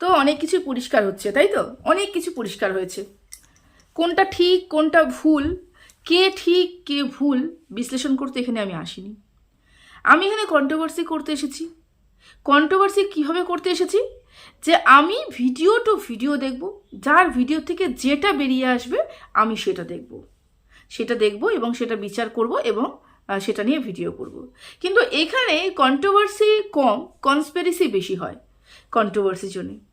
তো অনেক কিছু পরিষ্কার হচ্ছে, তাই তো? অনেক কিছু পরিষ্কার হয়েছে। কোনটা ঠিক, কোনটা ভুল, কে ঠিক, কে ভুল বিশ্লেষণ করতে এখানে আমি আসিনি। আমি এখানে কন্ট্রোভার্সি করতে এসেছি। কন্ট্রোভার্সি কীভাবে করতে এসেছি? যে আমি ভিডিও টু ভিডিও দেখব, যার ভিডিও থেকে যেটা বেরিয়ে আসবে, আমি সেটা দেখব। সেটা দেখব এবং সেটা বিচার করব এবং সেটা নিয়ে ভিডিও করব। কিন্তু এখানে কন্ট্রোভার্সি কম কনস্পেরেসি বেশি হয় কন্ট্রোভার্সির জন্য।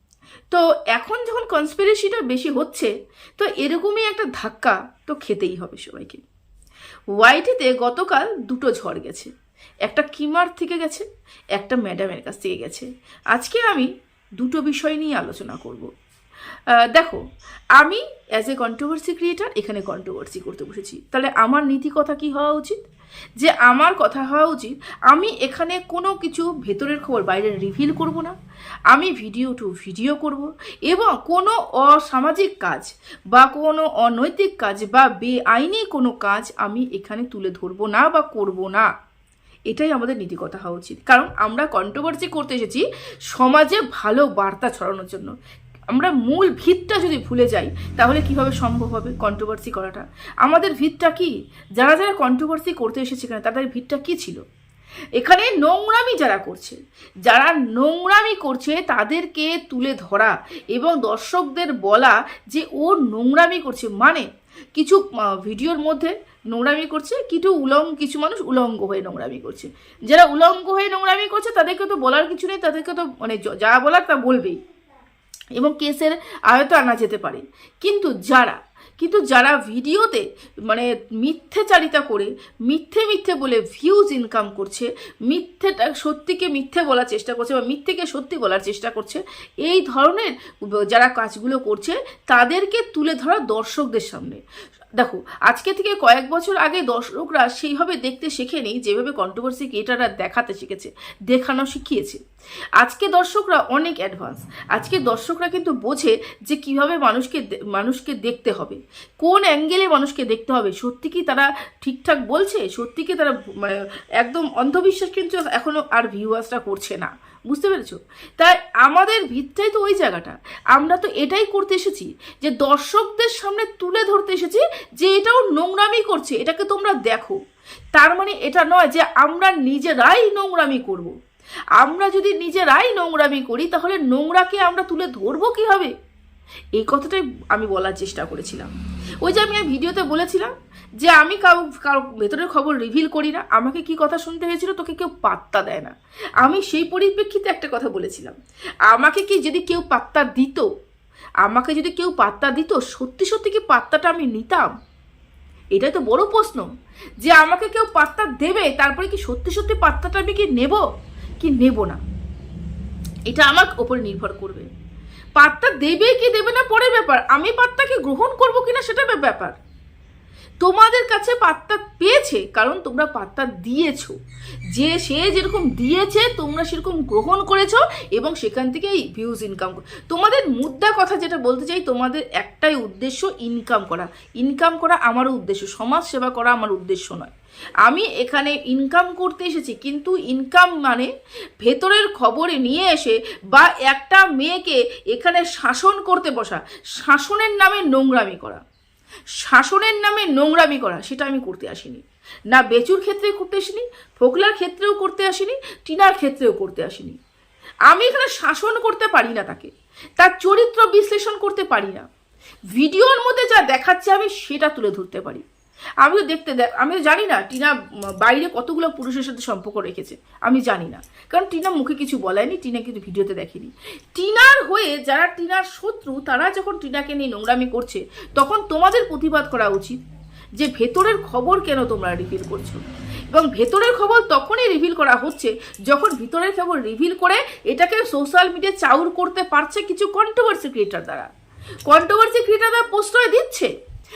তো এখন যখন কনস্পিরেসিটা বেশি হচ্ছে, তো এরকমই একটা ধাক্কা তো খেতেই হবে সবাইকে। ওয়াইটিতে গতকাল দুটো ঝড় গেছে। একটা কিমার থেকে গেছে, একটা ম্যাডামের কাছ থেকে গেছে। আজকে আমি দুটো বিষয় নিয়ে আলোচনা করব। দেখো, আমি অ্যাজ এ কন্ট্রোভার্সি ক্রিয়েটার এখানে কন্ট্রোভার্সি করতে বসেছি। তাহলে আমার নীতি কথা কি হওয়া উচিত? যে আমার কথা হওয়া উচিত, আমি এখানে কোনো কিছু ভেতরের খবর বাইরে রিভিল করব না। আমি ভিডিও টু ভিডিও করব এবং কোনো অসামাজিক কাজ বা কোনো অনৈতিক কাজ বা বেআইনি কোনো কাজ আমি এখানে তুলে ধরবো না বা করব না। এটাই আমাদের নীতিকথা হওয়া উচিত। কারণ আমরা কন্ট্রোভার্সি করতে এসেছি সমাজে ভালো বার্তা ছড়ানোর জন্য। আমরা মূল ভিতটা যদি ভুলে যাই, তাহলে কীভাবে সম্ভব হবে কন্ট্রোভার্সি করাটা? আমাদের ভিতটা কি? যারা যারা কন্ট্রোভার্সি করতে এসেছে এখানে তাদের ভিতটা কি ছিল? এখানে নোংরামি যারা করছে, যারা নোংরামি করছে তাদেরকে তুলে ধরা এবং দর্শকদের বলা যে ও নোংরামি করছে মানে কিছু ভিডিওর মধ্যে নোংরামি করছে, কিছু উলঙ্গ, কিছু মানুষ উলঙ্গ হয়ে নোংরামি করছে। যারা উলঙ্গ হয়ে নোংরামি করছে, তাদেরকে তো বলার কিছু নেই, তাদেরকে তো মানে যা বলার তা বলবেই। এবং কেসের আয়ত্ত আনা যেতে পারে। কিন্তু যারা কিন্তু যারা ভিডিওতে মানে মিথ্যেচারিতা করে, মিথ্যে মিথ্যে বলে ভিউজ ইনকাম করছে, মিথ্যেটা সত্যিকে মিথ্যে বলার চেষ্টা করছে বা মিথ্যেকে সত্যি বলার চেষ্টা করছে, এই ধরনের যারা কাজগুলো করছে, তাদেরকে তুলে ধরা দর্শকদের সামনে। দেখো, আজকে থেকে কয়েক বছর আগে দর্শকরা সেইভাবে দেখতে শেখেনি, যেভাবে কন্ট্রোভার্সি ক্রিয়েটাররা দেখাতে শিখেছে, দেখানো শিখিয়েছে। আজকে দর্শকরা অনেক অ্যাডভান্স আজকে দর্শকরা কিন্তু বোঝে যে কীভাবে মানুষকে মানুষকে দেখতে হবে। কোন অ্যাঙ্গেলে মানুষকে দেখতে হবে? সত্যি কি তারা ঠিকঠাক বলছে? সত্যি কি তারা মানে একদম অন্ধবিশ্বাস কিন্তু এখনও আর ভিউয়ার্সটা করছে না। বুঝতে পেরেছ? তাই আমাদের ভিতটাই তো ওই জায়গাটা। আমরা তো এটাই করতে এসেছি যে দর্শকদের সামনে তুলে ধরতে এসেছি যে এটাও নোংরামি করছে, এটাকে তোমরা দেখো। তার মানে এটা নয় যে আমরা নিজেরাই নোংরামি করব। আমরা যদি নিজেরাই নোংরামি করি, তাহলে নোংরাকে আমরা তুলে ধরবো কীভাবে? এই কথাটাই আমি বলার চেষ্টা করেছিলাম। ওই যে আমি ভিডিওতে বলেছিলাম যে আমি কারও কারও ভেতরের খবর রিভিল করি না, আমাকে কি কথা শুনতে হয়েছিল তোকে কেউ পাত্তা দেয় না। আমি সেই পরিপ্রেক্ষিতে একটা কথা বলেছিলাম। আমাকে কি যদি কেউ পাত্তা দিত, আমাকে যদি কেউ পাত্তা দিত, সত্যি সত্যি কি পাত্তাটা আমি নিতাম? এটাই তো বড় প্রশ্ন। যে আমাকে কেউ পাত্তা দেবে, তারপরে কি সত্যি সত্যি পাত্তাটা আমি কি নেব? কি নেব না? এটা আমার ওপর নির্ভর করবে। পাত্তা দেবে কি দেবে না পরের ব্যাপার। আমি পাত্তাকে গ্রহণ করব কিনা সেটা ব্যাপ- ব্যাপার। তোমাদের কাছে পাত্তা পেয়েছে, কারণ তোমরা পাত্তা দিয়েছ। যে সে যেরকম দিয়েছে, তোমরা সেরকম গ্রহণ করেছ এবং সেখান থেকেই ভিউজ ইনকাম তোমাদের মুদ্রা কথা যেটা বলতে চাই, তোমাদের একটাই উদ্দেশ্য ইনকাম করা। ইনকাম করা আমার উদ্দেশ্য, সমাজ সেবা করা আমার উদ্দেশ্য নয়। আমি এখানে ইনকাম করতে এসেছি, কিন্তু ইনকাম মানে ভেতরের খবরে নিয়ে এসে বা একটা মেয়েকে এখানে শাসন করতে বসা, শাসনের নামে নোংরামি করা। শাসনের নামে নোংরামি করা, সেটা আমি করতে আসিনি। না বেচুর ক্ষেত্রে করতে আসিনি, ফোকলার ক্ষেত্রেও করতে আসিনি, টিনার ক্ষেত্রেও করতে আসিনি। আমি এখানে শাসন করতে পারি না তাকে, তার চরিত্র বিশ্লেষণ করতে পারি না। ভিডিওর মধ্যে যা দেখাচ্ছে আমি সেটা তুলে ধরতে পারি। আমি তো দেখতে দেখ আমি জানি না টিনা বাইরে কতগুলো পুরুষের সাথে সম্পর্ক রেখেছে, আমি জানি না। কারণ টিনা মুখে কিছু বলেনি, টিনা কিন্তু ভিডিওতে দেখেনি। টিনার হয়ে যারা টিনার শত্রু, তারা যখন টিনাকে নিয়ে নোংরামি করছে, তখন তোমাদের প্রতিবাদ করা উচিত যে ভেতরের খবর কেন তোমরা রিভিল করছ? এবং ভেতরের খবর তখনই রিভিল করা হচ্ছে যখন ভিতরের খবর রিভিল করে এটাকে সোশ্যাল মিডিয়া চাউর করতে পারছে কিছু কন্ট্রোভার্সি ক্রিয়েটার দ্বারা। কন্ট্রোভার্সি ক্রিয়েটাররা প্রশ্রয় দিচ্ছে?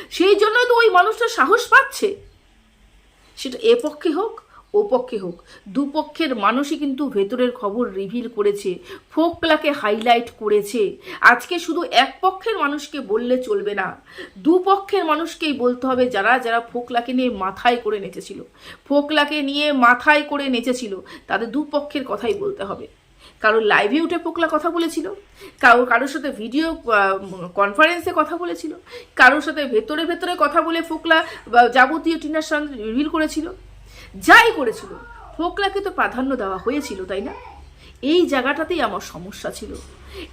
সেই জন্য তো ওই মানুষটা সাহস পাচ্ছে। সেটা এ পক্ষে হোক, ও পক্ষে হোক দুপক্ষের মানুষই কিন্তু ভেতরের খবর রিভিল করেছে, ফোকলাকে হাইলাইট করেছে। আজকে শুধু এক পক্ষের মানুষকে বললে চলবে না দুপক্ষের মানুষকেই বলতে হবে যারা যারা ফোকলাকে নিয়ে মাথায় করে নেচেছিল। ফোকলাকে নিয়ে মাথায় করে নেচেছিল, তাদের দুপক্ষের কথাই বলতে হবে। কারোর লাইভে উঠে পোকলা কথা বলেছিল কারও কারোর সাথে ভিডিও কনফারেন্সে কথা বলেছিল, কারোর সাথে ভেতরে ভেতরে কথা বলে ফোকলা যাবতীয় টিনার সঙ্গে রিভিল করেছিল। যাই করেছিল, ফোকলাকে তো প্রাধান্য দেওয়া হয়েছিল, তাই না? এই জায়গাটাতেই আমার সমস্যা ছিল।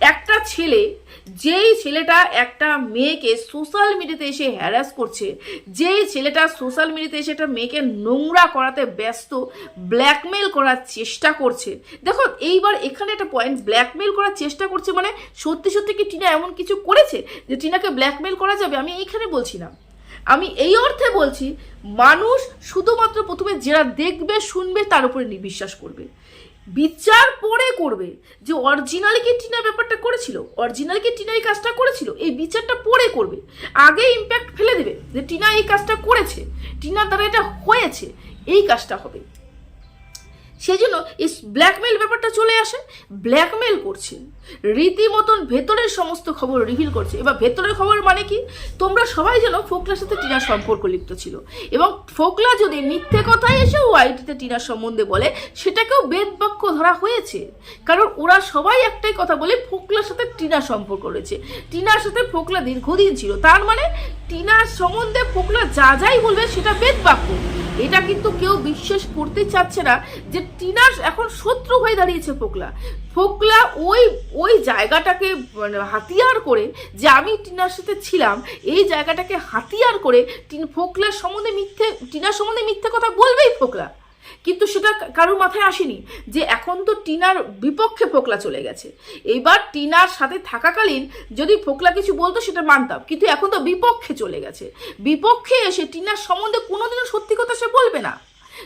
একটা ছেলে, যেই ছেলেটা একটা মেয়েকে সোশ্যাল মিডিয়াতে এসে হ্যারাস করছে, যেই ছেলেটা সোশ্যাল মিডিয়াতে এসে একটা মেয়েকে নোংরা করাতে ব্যস্ত ব্ল্যাকমেল করার চেষ্টা করছে। দেখো এইবার এখানে একটা পয়েন্ট ব্ল্যাকমেল করার চেষ্টা করছে মানে সত্যি সত্যি কি টিনা এমন কিছু করেছে? যে টিনাকে ব্ল্যাকমেল করা যাবে? আমি এইখানে বলছি না। আমি এই অর্থে বলছি, মানুষ শুধুমাত্র প্রথমে যারা দেখবে, শুনবে, তার উপরে বিশ্বাস করবে। বিচার পরে করবে। যে অরিজিনালি কি টিনা ব্যাপারটা করেছিল অরিজিনালি কি টিনা এই কাজটা করেছিল, এই বিচারটা পরে করবে। আগে ইম্প্যাক্ট ফেলে দেবে যে টিনা এই কাজটা করেছে টিনার দ্বারা এটা হয়েছে, এই কাজটা হবে। সেই জন্য এই ব্ল্যাকমেল ব্যাপারটা চলে আসে ব্ল্যাকমেল করছে। রীতিমতন ভেতরের সমস্ত খবর রিভিল করছে। এবার ভেতরের খবর মানে কি? তোমরা সবাই যেন ফোকলার সাথে টিনার সম্পর্ক লিপ্ত ছিল। এবং ফোকলা যদি মিথ্যে কথায় এসে ওয়াইটিতে টিনার সম্বন্ধে বলে, সেটাকেও বেদ বাক্য ধরা হয়েছে। কারণ ওরা সবাই একটাই কথা বলে, ফোকলার সাথে টিনার সম্পর্ক রয়েছে। টিনার সাথে ফোকলা দীর্ঘদিন ছিল। তার মানে টিনার সম্বন্ধে ফোকলা যা যাই বলবে সেটা বেদ বাক্য। এটা কিন্তু কেউ বিশ্বাস করতে চাচ্ছে না যে টিনার এখন শত্রু হয়ে দাঁড়িয়েছে ফোকলা ফোকলা ওই ওই জায়গাটাকে মানে হাতিয়ার করে যে আমি টিনার সাথে ছিলাম, এই জায়গাটাকে হাতিয়ার করে টিন ফোকলার সম্বন্ধে মিথ্যে টিনার সম্বন্ধে মিথ্যে কথা বলবেই ফোকলা কিন্তু সেটা কারোর মাথায় আসেনি যে এখন তো টিনার বিপক্ষে ফোকলা চলে গেছে। এবার টিনার সাথে থাকাকালীন যদি ফোকলা কিছু বলতো সেটা মানতাম। কিন্তু এখন তো বিপক্ষে চলে গেছে। বিপক্ষে এসে টিনার সম্বন্ধে কোনোদিনও সত্যি কথা সে বলবে না।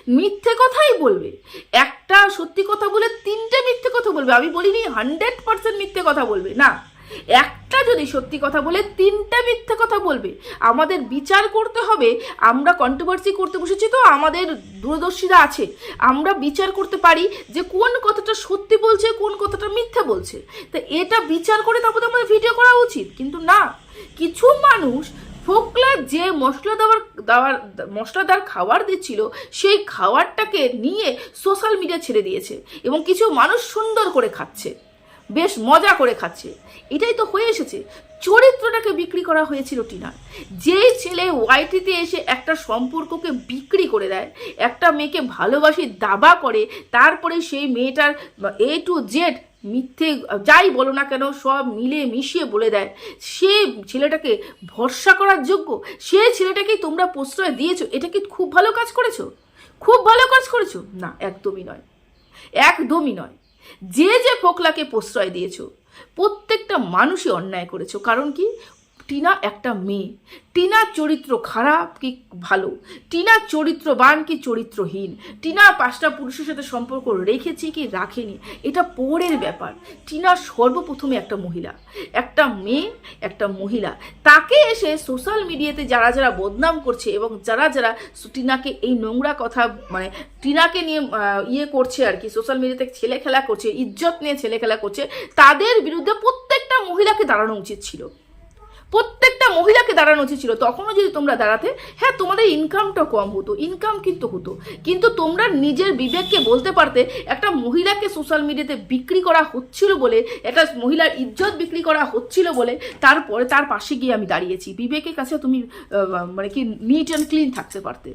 মিথ্যে কথাই বলবে। একটা সত্যি কথা বলে তিনটে মিথ্যে কথা বলবে। আমি বলিনি হান্ড্রেড পার্সেন্ট মিথ্যে কথা বলবে। না। একটা যদি সত্যি কথা বলে, তিনটা মিথ্যে কথা বলবে। আমাদের বিচার করতে হবে, আমরা কন্ট্রোভার্সি করতে বসেছি তো আমাদের দূরদর্শীরা আছে। আমরা বিচার করতে পারি যে কোন কথাটা সত্যি বলছে, কোন কথাটা মিথ্যে বলছে। তা এটা বিচার করে তারপর আমাদের ভিডিও করা উচিত। কিন্তু না, কিছু মানুষ ফোকলা যে মশলা দেওয়ার দেওয়ার, মশলাদার খাবার দিচ্ছিল, সেই খাবারটাকে নিয়ে সোশ্যাল মিডিয়া ছেড়ে দিয়েছে এবং কিছু মানুষ সুন্দর করে খাচ্ছে। বেশ মজা করে খাচ্ছে। এটাই তো হয়ে এসেছে। চরিত্রটাকে বিক্রি করা হয়েছিল টিনার। যেই ছেলে ওয়াইটিতে এসে একটা সম্পর্ককে বিক্রি করে দেয়, একটা মেয়েকে ভালোবাসি, দাবা করে, তারপরে সেই মেয়েটার এ টু জেড মিথ্যে যাই বলো না কেন সব মিলে মিশিয়ে বলে দেয়। সে ছেলেটাকে ভরসা করার যোগ্য? সে ছেলেটাকেই তোমরা প্রশ্রয় দিয়েছ? এটা কি খুব ভালো কাজ করেছ? খুব ভালো কাজ করেছ? না, একদমই নয়। একদমই নয়। যে যে ফোকলাকে প্রশ্রয় দিয়েছ প্রত্যেকটা মানুষই অন্যায় করেছ। কারণ কি? টিনা একটা মেয়ে। টিনার চরিত্র খারাপ কি ভালো? টিনার চরিত্রবান কি চরিত্রহীন? টিনা পাঁচটা পুরুষের সাথে সম্পর্ক রেখেছে কি রাখেনি? এটা পরের ব্যাপার। টিনা সর্বপ্রথমে একটা মহিলা। একটা মেয়ে, একটা মহিলা। তাকে এসে সোশ্যাল মিডিয়াতে যারা যারা বদনাম করছে এবং যারা যারা টিনাকে এই নোংরা কথা মানে টিনাকে নিয়ে ইয়ে করছে আর কি, সোশ্যাল মিডিয়াতে ছেলে খেলা করছে, ইজ্জত নিয়ে ছেলে খেলা করছে, তাদের বিরুদ্ধে প্রত্যেকটা মহিলাকে দাঁড়ানো উচিত ছিল। প্রত্যেকটা মহিলাকে দাঁড়ানো উচিত ছিল। তখনও যদি তোমরা দাঁড়াতে হ্যাঁ তোমাদের ইনকামটা কম হতো ইনকাম কিন্তু হতো। কিন্তু তোমরা নিজের বিবেককে বলতে পারতে, একটা মহিলাকে সোশ্যাল মিডিয়াতে বিক্রি করা হচ্ছিল বলে, একটা মহিলার ইজ্জত বিক্রি করা হচ্ছিল বলে, তারপরে তার পাশে গিয়ে আমি দাঁড়িয়েছি। বিবেকের কাছে তুমি মানে কি নিট অ্যান্ড ক্লিন থাকতে পারতে।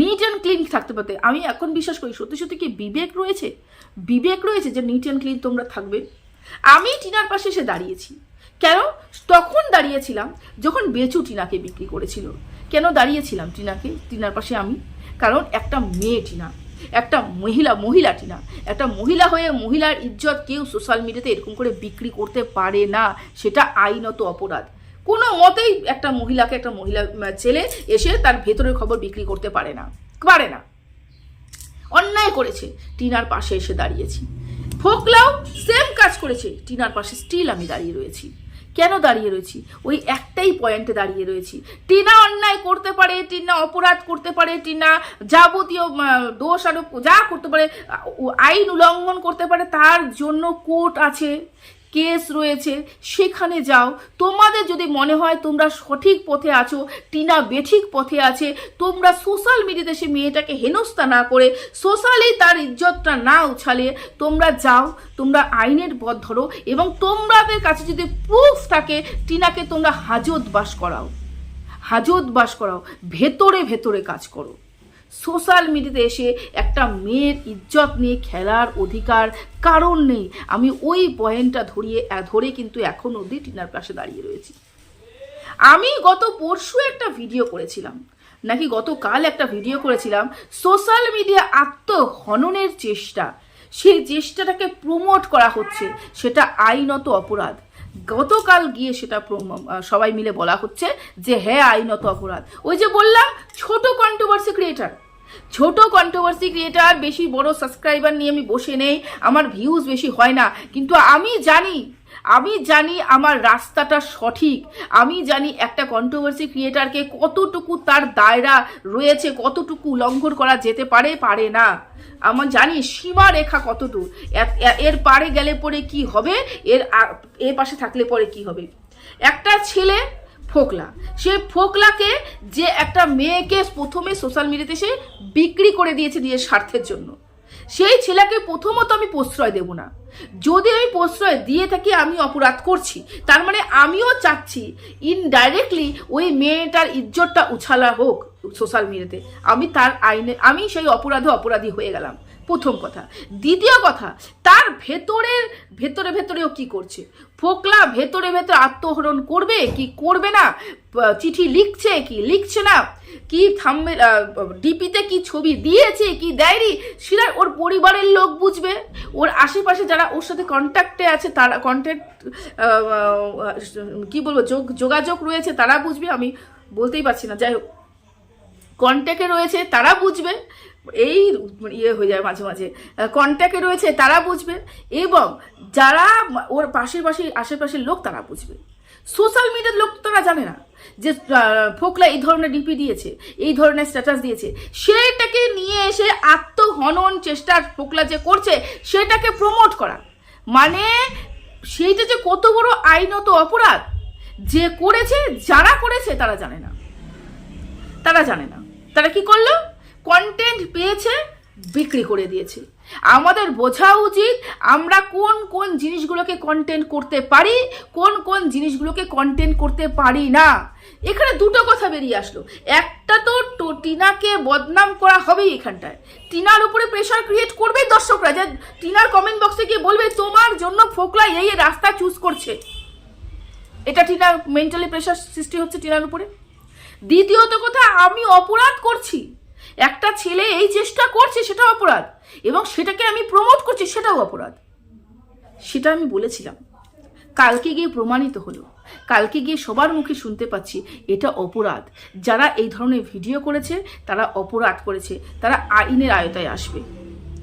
নিট অ্যান্ড ক্লিন থাকতে পারতে। আমি এখন বিশ্বাস করি, সত্যি সত্যি কি বিবেক রয়েছে? বিবেক রয়েছে যে নিট অ্যান্ড ক্লিন তোমরা থাকবে। আমি টিনার পাশে এসে দাঁড়িয়েছি। কেন? তখন দাঁড়িয়েছিলাম যখন বেচু টিনাকে বিক্রি করেছিল। কেন দাঁড়িয়েছিলাম টিনাকে? টিনার পাশে আমি। কারণ একটা মেয়ে টিনা, একটা মহিলা মহিলা টিনা, একটা মহিলা হয়ে মহিলার ইজ্জত কেউ সোশ্যাল মিডিয়াতে এরকম করে বিক্রি করতে পারে না, সেটা আইনত অপরাধ। কোনো মতেই একটা মহিলাকে, একটা মহিলা ছেলে এসে তার ভেতরের খবর বিক্রি করতে পারে না পারে না। অন্যায় করেছে, টিনার পাশে এসে দাঁড়িয়েছি। ফোকলাও সেম কাজ করেছে, টিনার পাশে স্টিল আমি দাঁড়িয়ে রয়েছি। কেন দাঁড়িয়ে রয়েছি? ওই একটাই পয়েন্টে দাঁড়িয়ে রয়েছি। টিনা অন্যায় করতে পারে, টিনা অপরাধ করতে পারে, টিনা যাবতীয় দোষ আরোপ যা করতে পারে আইন উল্লঙ্ঘন করতে পারে, তার জন্য কোর্ট আছে। কেস রয়েছে, সেখানে যাও। তোমাদের যদি মনে হয় তোমরা সঠিক পথে আছো, টিনা বেঠিক পথে আছে, তোমরা সোশ্যাল মিডিয়াতে সে মেয়েটাকে হেনস্থা না করে সোশ্যালি তার ইজ্জতটা না উছালিয়ে তোমরা যাও, তোমরা আইনের পথ ধরো এবং তোমাদের কাছে যদি প্রুফ থাকে, টিনাকে তোমরা হাজত বাস করাও। হাজত বাস করাও। ভেতরে ভেতরে কাজ করো। সোশ্যাল মিডিয়াতে এসে একটা মেয়ের ইজ্জত নিয়ে খেলার অধিকার কারণ নেই। আমি ওই পয়েন্টটা ধরিয়ে ধরে কিন্তু এখন অবধি টিনার পাশে দাঁড়িয়ে রয়েছি। আমি গত পরশু একটা ভিডিও করেছিলাম। নাকি গতকাল একটা ভিডিও করেছিলাম। সোশ্যাল মিডিয়া আত্মহননের চেষ্টা। সেই চেষ্টাটাকে প্রমোট করা হচ্ছে। সেটা আইনত অপরাধ। গতকাল গিয়ে সেটা সবাই মিলে বলা হচ্ছে যে হ্যাঁ আইনত অপরাধ। ওই যে বললাম, ছোট কন্ট্রোভার্সি ক্রিয়েটার ছোট কন্ট্রোভার্সি ক্রিয়েটার বেশি বড় সাবস্ক্রাইবার নিয়ে আমি বসে নেই, আমার ভিউজ বেশি হয় না। কিন্তু আমি জানি আমি জানি আমার রাস্তাটা সঠিক। আমি জানি একটা কন্ট্রোভার্সি ক্রিয়েটারকে কতটুকু তার দায়রা রয়েছে, কতটুকু লঙ্ঘন করা যেতে পারে পারে না। আমার জানি সীমা রেখা কতটুকু এ- এ- এর পারে গেলে পরে কি হবে? এর এর পাশে থাকলে পরে কি হবে? একটা ছেলে ফোকলা। সে ফোকলাকে যে একটা মেয়েকে প্রথমে সোশ্যাল মিডিয়াতে সে বিক্রি করে দিয়েছে নিজের স্বার্থের জন্য। সেই ছেলেকে প্রথমত আমি প্রশ্রয় দেব না। যদি আমি প্রশ্রয় দিয়ে থাকি, আমি অপরাধ করছি। তার মানে আমিও চাচ্ছি ইনডাইরেক্টলি ওই মেয়েটার ইজ্জতটা উছালা হোক সোশ্যাল মিডিয়াতে আমি তার আইনে, আমি সেই অপরাধে অপরাধী হয়ে গেলাম। প্রথম কথা। দ্বিতীয় কথা, তার ভেতরের ভেতরে, ভেতরেও কি করছে? ফোকলা ভেতরে ভেতরে আত্মহরণ করবে কি করবে না? চিঠি লিখছে কি লিখছে না? কি থামবে ডিপিতে কি ছবি দিয়েছে কি দেয়নি? সেটা ওর পরিবারের লোক বুঝবে। ওর আশেপাশে যারা ওর সাথে কন্ট্যাক্টে আছে, তারা কন্ট্যাক্ট কি বলব, যোগ, যোগাযোগ রয়েছে, তারা বুঝবে। আমি বলতেই পারছি না। যাই হোক কন্ট্যাক্টে রয়েছে, তারা বুঝবে। এই ইয়ে হয়ে যায় মাঝে মাঝে। কন্ট্যাক্টে রয়েছে, তারা বুঝবে এবং যারা ওর পাশের পাশে আশেপাশের লোক, তারা বুঝবে। সোশ্যাল মিডিয়ার লোক তারা জানে না যে ফোকলা এই ধরনের ডিপি দিয়েছে, এই ধরনের স্ট্যাটাস দিয়েছে। সেটাকে নিয়ে এসে আত্মহনন চেষ্টা ফোকলা যে করছে, সেটাকে প্রমোট করা। মানে সেইটা যে কত বড় আইনত অপরাধ, যে করেছে, যারা করেছে, তারা জানে না। তারা জানে না। তারা কি করল? কন্টেন্ট পেয়েছে, বিক্রি করে দিয়েছে। আমাদের বোঝা উচিত আমরা কোন কোন জিনিসগুলোকে কন্টেন্ট করতে পারি, কোন কোন জিনিসগুলোকে কন্টেন্ট করতে পারি না। এখানে দুটো কথা বেরিয়ে আসলো। একটা তো টিনাকে বদনাম করা হবেই এখানটায়। টিনার উপরে প্রেশার ক্রিয়েট করবে দর্শকরা, যে টিনার কমেন্ট বক্সে গিয়ে বলবে, তোমার জন্য ফোকলা এই রাস্তা চুজ করছে। এটা টিনার মেন্টালি প্রেশার সৃষ্টি হচ্ছে টিনার উপরে। দ্বিতীয়ত কথা, আমি অপরাধ করছি। একটা ছেলে এই চেষ্টা করছে সেটা অপরাধ, এবং সেটাকে আমি প্রমোট করছি সেটাও অপরাধ। সেটা আমি বলেছিলাম। কালকে গিয়ে প্রমাণিত হলো। কালকে গিয়ে সবার মুখে শুনতে পাচ্ছি, এটা অপরাধ। যারা এই ধরনের ভিডিও করেছে, তারা অপরাধ করেছে। তারা আইনের আয়তায় আসবে।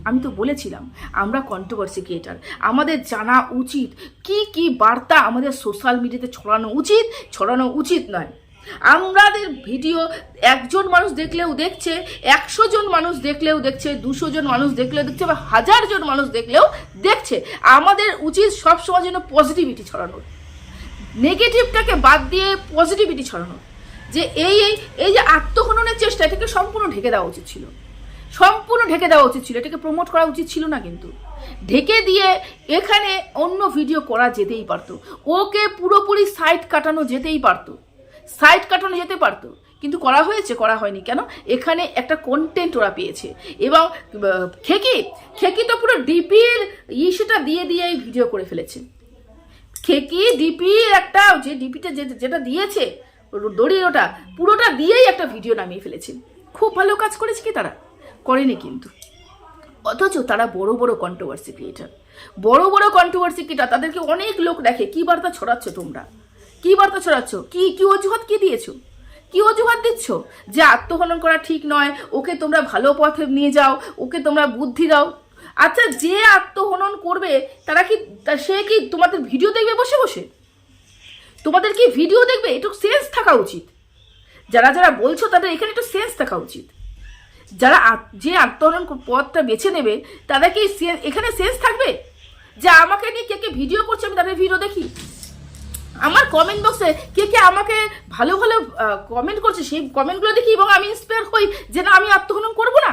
আমি তো বলেছিলাম, আমরা কন্ট্রোভার্সি ক্রিয়েটার আমাদের জানা উচিত, কি কি বার্তা আমাদের সোশ্যাল মিডিয়াতে ছড়ানো উচিত ছড়ানো উচিত নয়। আমাদের ভিডিও একজন মানুষ দেখলেও দেখছে, একশো জন মানুষ দেখলেও দেখছে, দুশো জন মানুষ দেখলেও দেখছে, বা হাজার জন মানুষ দেখলেও দেখছে। আমাদের উচিত সবসময় যেন পজিটিভিটি ছড়ানোর নেগেটিভটাকে বাদ দিয়ে পজিটিভিটি ছড়ানো। যে এই এই এই যে আত্মহননের চেষ্টা, এটাকে সম্পূর্ণ ঢেকে দেওয়া উচিত ছিল। সম্পূর্ণ ঢেকে দেওয়া উচিত ছিল। এটাকে প্রমোট করা উচিত ছিল না কিন্তু। ঢেকে দিয়ে এখানে অন্য ভিডিও করা যেতেই পারতো। ওকে পুরোপুরি সাইড কাটানো যেতেই পারতো। সাইড কাটানো যেতে পারতো। কিন্তু করা হয়েছে, করা হয়নি। কেন? এখানে একটা কন্টেন্ট ওরা পেয়েছে। এবং খেকি? খেকি তো পুরো ডিপির ইস্যুটা দিয়ে দিয়ে ভিডিও করে ফেলেছে। খেকি, ডিপির একটা যে ডিপিটা যেটা দিয়েছে ওর দড়ি ওটা, পুরোটা দিয়েই একটা ভিডিও নামিয়ে ফেলেছে। খুব ভালো কাজ করেছে কি তারা? করেনি কিন্তু। অথচ তারা বড় বড় কন্ট্রোভার্সি ক্রিয়েটার বড় বড় কন্ট্রোভার্সি ক্রিয়েটার তাদেরকে অনেক লোক দেখে, কি বার্তা ছড়াচ্ছ তোমরা? কি বার্তা ছড়াচ্ছ? কি কি অজুহাত কি দিয়েছ? কি অজুহাত দিচ্ছ? যে আত্মহনন করা ঠিক নয়, ওকে তোমরা ভালো পথে নিয়ে যাও, ওকে তোমরা বুদ্ধি দাও। আচ্ছা যে আত্মহনন করবে, তারা কি সে কি তোমাদের ভিডিও দেখবে বসে বসে? তোমাদের কি ভিডিও দেখবে? একটু সেন্স থাকা উচিত। যারা যারা বলছো তাদের এখানে একটু সেন্স থাকা উচিত। যারা যে আত্মহনন পথটা বেছে নেবে, তাদের কি এখানে সেন্স থাকবে? যে আমাকে নিয়ে কে কে ভিডিও করছে, আমি তাদের ভিডিও দেখি? আমার কমেন্ট বক্সে কে কে আমাকে ভালো ভালো কমেন্ট করছে, সেই কমেন্টগুলো দেখি এবং আমি ইন্সপায়ার হই যে না, আমি আত্মহনন করব না।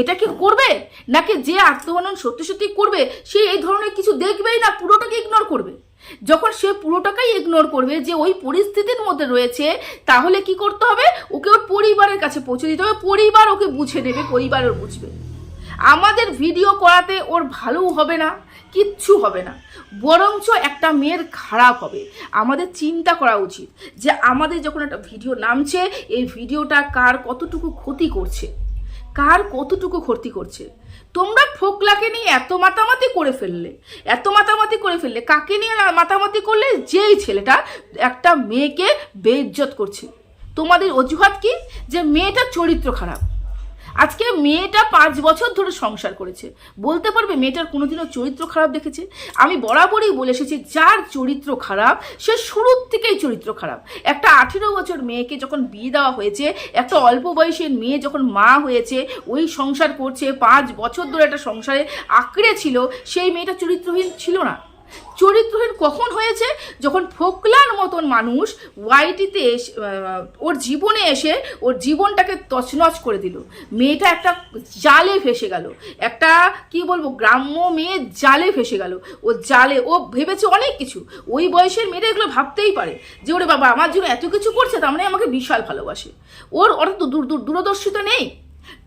এটা কি করবে? নাকি যে আত্মহনন সত্যি সত্যি করবে, সে এই ধরনের কিছু দেখবেই না, পুরোটাকে ইগনোর করবে। যখন সে পুরোটাকেই ইগনোর করবে যে ওই পরিস্থিতির মধ্যে রয়েছে, তাহলে কি করতে হবে? ওকে ওর পরিবারের কাছে পৌঁছে দিতে হবে। পরিবার ওকে বুঝে নেবে, পরিবার ওর বুঝবে। আমাদের ভিডিও করাতে ওর ভালোও হবে না, কিচ্ছু হবে না। বরঞ্চ একটা মেয়ের খারাপ হবে। আমাদের চিন্তা করা উচিত যে আমাদের যখন একটা ভিডিও নামছে, এই ভিডিওটা কার কতটুকু ক্ষতি করছে? কার কতটুকু ক্ষতি করছে? তোমরা ফোকলাকে নিয়ে এত মাতামাতি করে ফেললে, এত মাতামাতি করে ফেললে, কাকে নিয়ে মাতামাতি করলে? যেই ছেলেটা একটা মেয়েকে বেইজ্জত করছে। তোমাদের অজুহাত কি? যে মেয়েটার চরিত্র খারাপ। আজকে মেয়েটা পাঁচ বছর ধরে সংসার করেছে। বলতে পারবে মেয়েটার কোনোদিনও চরিত্র খারাপ দেখেছে? আমি বরাবরই বলে এসেছি, যার চরিত্র খারাপ, সে শুরুর থেকেই চরিত্র খারাপ। একটা আঠেরো বছর মেয়েকে যখন বিয়ে দেওয়া হয়েছে, একটা অল্প বয়সের মেয়ে যখন মা হয়েছে, ওই সংসার করছে, পাঁচ বছর ধরে একটা সংসারে আঁকড়ে ছিল, সেই মেয়েটা চরিত্রহীন ছিল না। চরিত্রহীন কখন হয়েছে? যখন ফোকলার মতন মানুষ ওয়াইটিতে এসে ওর জীবনে এসে ওর জীবনটাকে তছনছ করে দিল। মেয়েটা একটা জালে ফেসে গেল। একটা, কি বলব, গ্রাম্য মেয়ে জালে ফেসে গেল। ও জালে, ও ভেবেছে অনেক কিছু। ওই বয়সের মেয়েরা এগুলো ভাবতেই পারে যে, ওরে বাবা, আমার জন্য এত কিছু করছে, তার মানে আমাকে বিশাল ভালোবাসে। ওর অত দূর দূর দূরদর্শিতা নেই।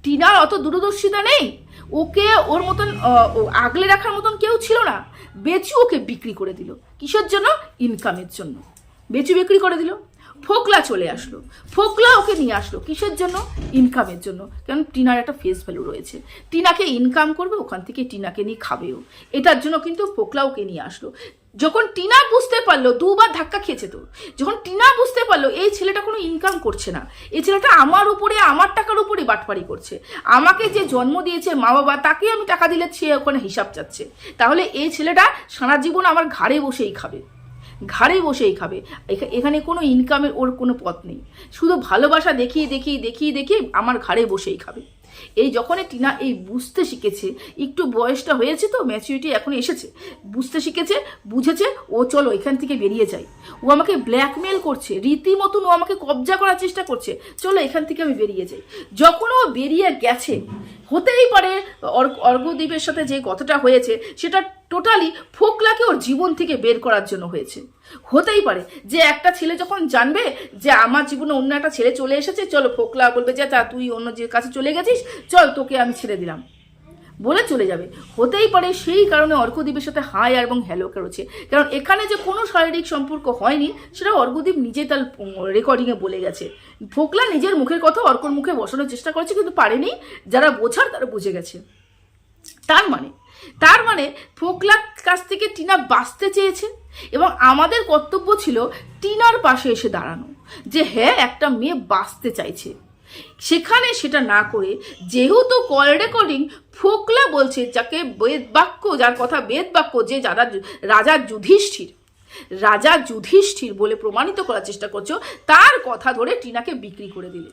টিনার অত দূরদর্শিতা নেই। ওকে ওর মতন আগলে রাখার মতন কেউ ছিল না। বেচু ওকে বিক্রি করে দিল। কিসের জন্য? ইনকামের জন্য। বেচু বিক্রি করে দিল। ফোকলা চলে আসলো। ফোকলা ওকে নিয়ে আসলো কিসের জন্য? ইনকামের জন্য। কারণ টিনার একটা ফেস ভ্যালু রয়েছে। টিনাকে ইনকাম করবে, ওখান থেকে টিনাকে নিয়ে খাবেও। এটার জন্য কিন্তু ফোকলা ওকে নিয়ে আসলো। যখন টিনা বুঝতে পারল, দুবার ধাক্কা খেয়েছে তো, যখন টিনা বুঝতে পারল, এই ছেলেটা কোনো ইনকাম করছে না। এই ছেলেটা আমার উপরে, আমার টাকার উপরে বাটপারি করছে। আমাকে যে জন্ম দিয়েছে মা বাবা তাকে আমি টাকা দিলে সে ওখানে হিসাব চাচ্ছে। তাহলে এই ছেলেটা সারা জীবন আমার ঘাড়ে বসেই খাবে। ঘাড়ে বসেই খাবে। এখানে কোনো ইনকামের ওর কোনো পথ নেই। শুধু ভালোবাসা দেখিয়ে দেখিয়ে দেখিয়ে দেখিয়ে আমার ঘাড়ে বসেই খাবে। এই যখনই টিনা এই বুঝতে শিখেছে, একটু বয়সটা হয়েছে তো ম্যাচুরিটি এখন এসেছে। বুঝতে শিখেছে, বুঝেছে, ও চলো এখান থেকে বেরিয়ে যাই। ও আমাকে ব্ল্যাকমেল করছে, রীতিমতন ও আমাকে কবজা করার চেষ্টা করছে। চলো এখান থেকে আমি বেরিয়ে যাই। যখন ও বেরিয়ে গেছে, হতেই পারে অর্ঘদ্বীপের সাথে যে কথাটা হয়েছে, সেটা টোটালি ফোকলাকে ওর জীবন থেকে বের করার জন্য হয়েছে। হতেই পারে যে একটা ছেলে যখন জানবে যে আমার জীবনে অন্য একটা ছেলে চলে এসেছে, চলো ফোকলা বলবে যে, তা তুই অন্য যে কাছে চলে গেছিস, চল তোকে আমি ছেড়ে দিলাম। বলে চলে যাবে। হতেই পারে সেই কারণে অর্কদ্বীপের সাথে হাই এবং হ্যালো করেছে কারণ এখানে যে কোনো শারীরিক সম্পর্ক হয়নি, সেটা অর্কদ্বীপ নিজে তার রেকর্ডিংয়ে বলে গেছে। ফোকলা নিজের মুখের কথা অর্কর মুখে বসানোর চেষ্টা করেছে, কিন্তু পারেনি। যারা বোঝার তারা বুঝে গেছে। তার মানে তার মানে ফোকলার কাছ থেকে টিনা বাঁচতে চেয়েছে। এবং আমাদের কর্তব্য ছিল টিনার পাশে এসে দাঁড়ানো, যে হ্যাঁ একটা মেয়ে বাঁচতে চাইছে। সেখানে সেটা না করে যেহেতু কল রেকর্ডিং ফোকলা বলছে, যাকে বেদ বাক্য, যার কথা বেদ বাক্য, যে যারা রাজা যুধিষ্ঠির রাজা যুধিষ্ঠির বলে প্রমাণিত করার চেষ্টা করছ, তার কথা ধরে টিনাকে বিক্রি করে দিলে।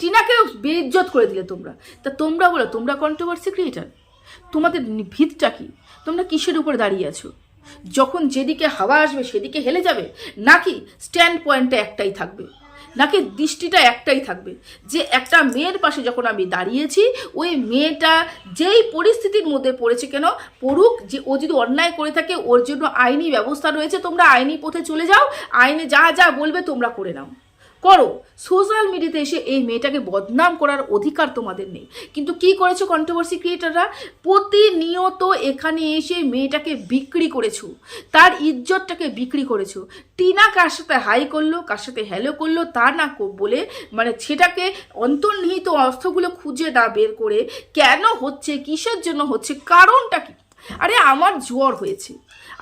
টিনাকে বেইজ্জত করে দিলে তোমরা। তা তোমরা বলো, তোমরা কন্ট্রোভার্সি ক্রিয়েটার তোমাদের ভিতটা কি? তোমরা কিসের উপরে দাঁড়িয়ে আছো? যখন যেদিকে হাওয়া আসবে সেদিকে হেলে যাবে? নাকি স্ট্যান্ড পয়েন্টটা একটাই থাকবে? নাকি দৃষ্টিটা একটাই থাকবে? যে একটা মেয়ের পাশে যখন আমি দাঁড়িয়েছি, ওই মেয়েটা যেই পরিস্থিতির মধ্যে পড়েছে কেন? পড়ুক যে ও যদি অন্যায় করে থাকে, ওর জন্য আইনি ব্যবস্থা রয়েছে, তোমরা আইনি পথে চলে যাও, আইনে যা যা বলবে তোমরা করে নাও। করো। সোশ্যাল মিডিয়াতে এসে এই মেয়েটাকে বদনাম করার অধিকার তোমাদের নেই। কিন্তু কি করেছ কন্ট্রোভার্সি ক্রিয়েটাররা প্রতিনিয়ত এখানে এসে মেয়েটাকে বিক্রি করেছ। তার ইজ্জতটাকে বিক্রি করেছ। টিনা কার সাথে হাই করল, কার সাথে হ্যালো করল, তা না বলে মানে সেটাকে অন্তর্নিহিত অর্থগুলো খুঁজে না বের করে কেন হচ্ছে, কিসের জন্য হচ্ছে, কারণটা কি? আরে আমার জ্বর হয়েছে।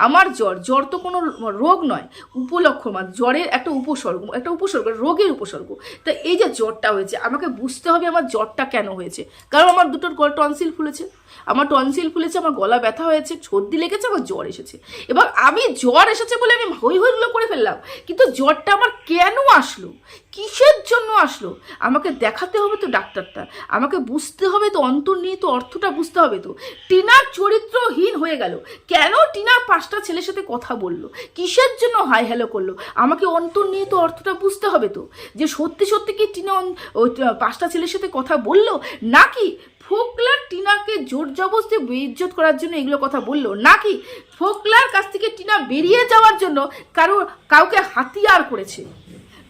আমার জ্বর জ্বর তো কোনো রোগ নয়, উপলক্ষ মানে জ্বরের একটা উপসর্গ একটা উপসর্গ, রোগের উপসর্গ। তা এই যে জ্বরটা হয়েছে, আমাকে বুঝতে হবে আমার জ্বরটা কেন হয়েছে। কারণ আমার দুটোর গলা টনসিল ফুলেছে। আমার টনসিল ফুলেছে, আমার গলা ব্যথা হয়েছে, সর্দি লেগেছে, আমার জ্বর এসেছে। এবার আমি জ্বর এসেছে বলে আমি হই হইগুলো করে ফেললাম, কিন্তু জ্বরটা আমার কেন আসলো? কিসের জন্য আসলো? আমাকে দেখাতে হবে তো ডাক্তারটা। আমাকে বুঝতে হবে তো অন্তর্নিহিত অর্থটা বুঝতে হবে তো। টিনার চরিত্রহীন হয়ে গেল। কেন টিনার পাঁচটা ছেলের সাথে কথা বলল? কিসের জন্য হাই হ্যালো করল? আমাকে অন্তর্নিহিত অর্থটা বুঝতে হবে তো। যে সত্যি সত্যি কি টিনা পাঁচটা ছেলের সাথে কথা বলল? নাকি ফোকলার টিনাকে জোর জবরদস্তি বেইজ্জত করার জন্য এগুলো কথা বলল? নাকি ফোকলার কাছ থেকে টিনা বেরিয়ে যাওয়ার জন্য কারও কাউকে হাতিয়ার করেছে?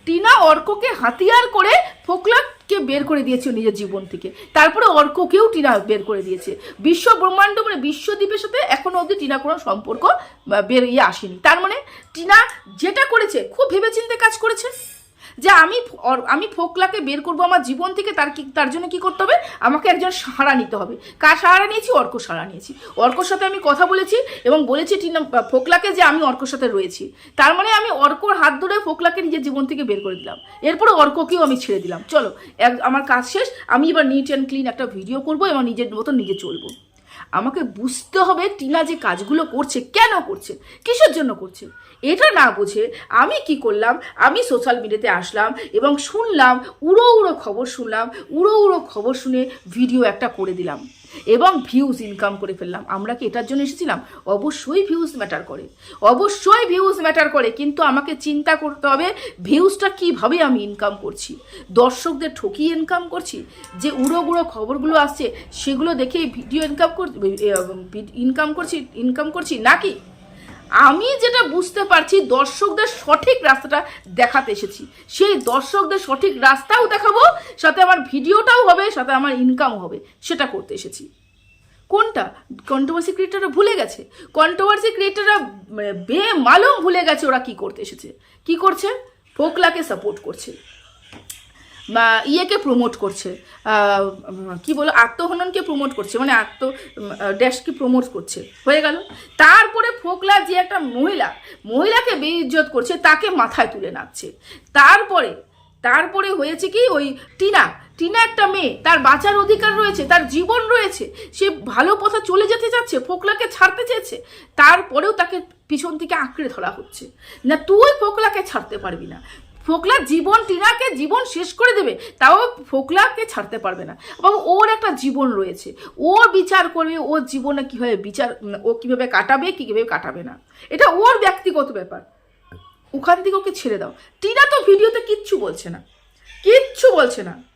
টিনা অর্ককে হাতিয়ার করে ফোকলাকে বের করে দিয়েছে নিজের জীবন থেকে। তারপরে অর্ককেও টিনা বের করে দিয়েছে। বিশ্ব ব্রহ্মাণ্ড মানে বিশ্বদ্বীপের সাথে এখনও অবধি টিনা কোনো সম্পর্ক বেরিয়ে আসেনি। তার মানে টিনা যেটা করেছে, খুব ভেবেচিন্তে কাজ করেছে। যে আমি আমি ফোকলাকে বের করব আমার জীবন থেকে, তার কি তার জন্য কি করতে হবে? আমাকে একজন সাহারা নিতে হবে। কার সাহারা নিয়েছি? অর্ক সাহারা নিয়েছি। অর্কর সাথে আমি কথা বলেছি এবং বলেছি ফোকলাকে যে আমি অর্কর সাথে রয়েছি। তার মানে আমি অর্কর হাত ধরে ফোকলাকে নিজের জীবন থেকে বের করে দিলাম। এরপরে অর্ককেও আমি ছেড়ে দিলাম। চলো আমার কাজ শেষ। আমি এবার নিট অ্যান্ড ক্লিন একটা ভিডিও করব এবং নিজের মতন নিজে চলবো। আমাকে বুঝতে হবে টিনা যে কাজগুলো করছে, কেন করছে, কিসের জন্য করছে? এটা না বুঝে আমি কি করলাম? আমি সোশ্যাল মিডিয়াতে আসলাম এবং শুনলাম, উড়ো উড়ো খবর শুনলাম, উড়ো উড়ো খবর শুনে ভিডিও একটা করে দিলাম। এবং ভিউজ ইনকাম করে ফেললাম। আমরা কি এটার জন্য এসেছিলাম? অবশ্যই ভিউজ ম্যাটার করে। অবশ্যই ভিউজ ম্যাটার করে, কিন্তু আমাকে চিন্তা করতে হবে ভিউজটা কীভাবে আমি ইনকাম করছি? দর্শকদের ঠকিয়ে ইনকাম করছি? যে উড়ো গুঁড়ো খবরগুলো আসছে, সেগুলো দেখে ভিডিও ইনকাম কর ইনকাম করছি ইনকাম করছি, নাকি? আমি যেটা বুঝতে পারছি, দর্শকদের সঠিক রাস্তাটা দেখাতে এসেছি। সেই দর্শকদের সঠিক রাস্তাও দেখাবো, সাথে আমার ভিডিওটাও হবে, সাথে আমার ইনকামও হবে। সেটা করতে এসেছি। কোনটা? কন্ট্রোভার্সি ক্রিয়েটাররা ভুলে গেছে? কন্ট্রোভার্সি ক্রিয়েটাররা বেমালুম ভুলে গেছে ওরা কি করতে এসেছে? কি করছে? ফোকলাকে সাপোর্ট করছে। বা ইয়েকে প্রমোট করছে কি বলো, আত্মহননকে প্রমোট করছে মানে আত্ম ড্যাশকে প্রমোট করছে, হয়ে গেল। তারপরে ফোকলা যে একটা মহিলা, মহিলাকে বেইজ্জত করছে, তাকে মাথায় তুলে নাচছে তারপরে তারপরে হয়েছে কি, ওই টিনা টিনা একটা মেয়ে, তার বাঁচার অধিকার রয়েছে, তার জীবন রয়েছে, সে ভালো পথে চলে যেতে চাচ্ছে ফোকলাকে ছাড়তে চেয়েছে, তারপরেও তাকে পিছন থেকে আঁকড়ে ধরা হচ্ছে। না, তুই ফোকলাকে ছাড়তে পারবি না। ফোকলা জীবন টিনাকে জীবন শেষ করে দেবে, তাও ফোকলাকে ছাড়তে পারবে না। এবং ওর একটা জীবন রয়েছে। ও বিচার করবে, ওর জীবনে কীভাবে বিচার, ও কীভাবে কাটাবে কীভাবে কাটাবে না। এটা ওর ব্যক্তিগত ব্যাপার। ওখান থেকে ওকে ছেড়ে দাও। টিনা তো ভিডিওতে কিচ্ছু বলছে না। কিচ্ছু বলছে না।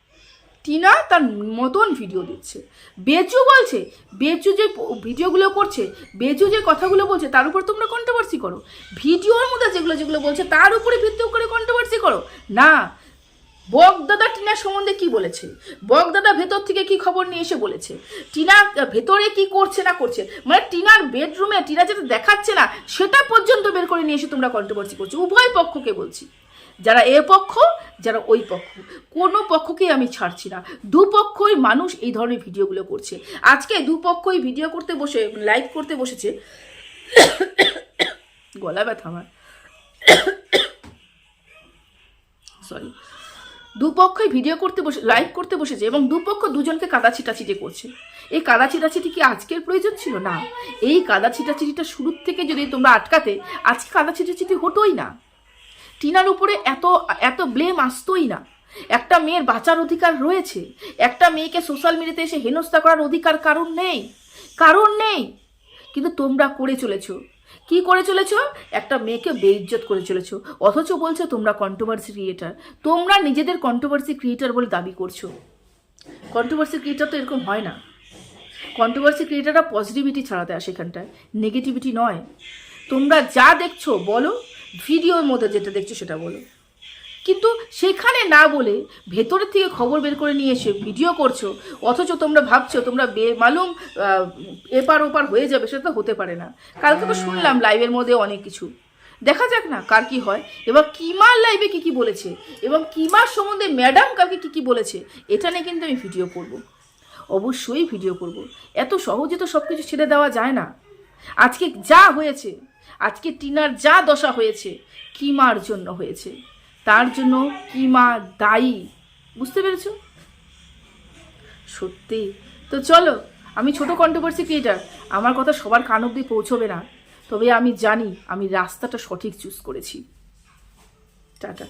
টিনা তার মতন ভিডিও দিচ্ছে। বেচু বলছে বেচু যে ভিডিওগুলো করছে বেচু যে কথাগুলো বলছে, তার উপর তোমরা কন্ট্রোভার্সি করো। ভিডিওর মধ্যে যেগুলো যেগুলো বলছে, তার উপরে ভিত্তি করে কন্ট্রোভার্সি করো। না বকদাদা টিনার সম্বন্ধে কি বলেছে? বকদাদা ভেতর থেকে কি খবর নিয়ে এসে বলেছে? টিনা ভেতরে কি করছে না করছে? মানে টিনার বেডরুমে টিনা যেটা দেখাচ্ছে না, সেটা পর্যন্ত বের করে নিয়ে এসে তোমরা কন্ট্রোভার্সি করছ। উভয় পক্ষকে বলছি। যারা এ পক্ষ, যারা ওই পক্ষ। কোনো পক্ষকেই আমি ছাড়ছি না। দুপক্ষই মানুষ এই ধরনের ভিডিওগুলো করছে। আজকে দুপক্ষই ভিডিও করতে বসে, লাইভ করতে বসেছে। গলা ব্যথা আমার। সরি দুপক্ষই ভিডিও করতে বসে, লাইভ করতে বসেছে এবং দুপক্ষ দুজনকে কাদা ছিটাছিটি করছে। এই কাদা ছিটাছিটি কি আজকের প্রয়োজন ছিল? না। এই কাদা ছিটাছিটিটা শুরুর থেকে যদি তোমরা আটকাতে, আজকে কাদা ছিটাছিটি হতোই না। টিনার উপরে এত এত ব্লেম আসতোই না। একটা মেয়ের বাঁচার অধিকার রয়েছে। একটা মেয়েকে সোশ্যাল মিডিয়াতে এসে হেনস্থা করার অধিকার কারণ নেই। কারণ নেই। কিন্তু তোমরা করে চলেছো। কি করে চলেছ? একটা মেয়েকে বেইজ্জত করে চলেছ। অথচ বলছো তোমরা কন্ট্রোভার্সি ক্রিয়েটার তোমরা নিজেদের কন্ট্রোভার্সি ক্রিয়েটার বলে দাবি করছ। কন্ট্রোভার্সি ক্রিয়েটার তো এরকম হয় না। কন্ট্রোভার্সি ক্রিয়েটাররা পজিটিভিটি ছাড়াতে আসে এখানটায়। নেগেটিভিটি নয়। তোমরা যা দেখছ, বলো। ভিডিওর মধ্যে যেটা দেখছ সেটা বলো। কিন্তু সেখানে না বলে ভেতরের থেকে খবর বের করে নিয়ে এসে ভিডিও করছ অথচ তোমরা ভাবছ তোমরা বেমালুম আহ, এপার ওপার হয়ে যাবে সেটা তো হতে পারে না। কালকে তো শুনলাম লাইভের মধ্যে অনেক কিছু। দেখা যাক না কার কি হয় এবার কিমার লাইভে কি কি বলেছে এবং কিমার সম্বন্ধে ম্যাডাম কালকে কি কি বলেছে এটা নিয়ে কিন্তু আমি ভিডিও করব। অবশ্যই ভিডিও করব। এত সহজে তো সব কিছু ছেড়ে দেওয়া যায় না। আজকে যা হয়েছে আজকে টিনার যা দশা হয়েছে, কিমার জন্য হয়েছে? তার জন্য কিমা দায়ী। বুঝতে পেরেছ? সত্যি? তো চলো, আমি ছোট কন্ট্রোভার্সি ক্রিয়েটার আমার কথা সবার কান অব্দি পৌঁছবে না। তবে আমি জানি, আমি রাস্তাটা সঠিক চুজ করেছি। টাটা।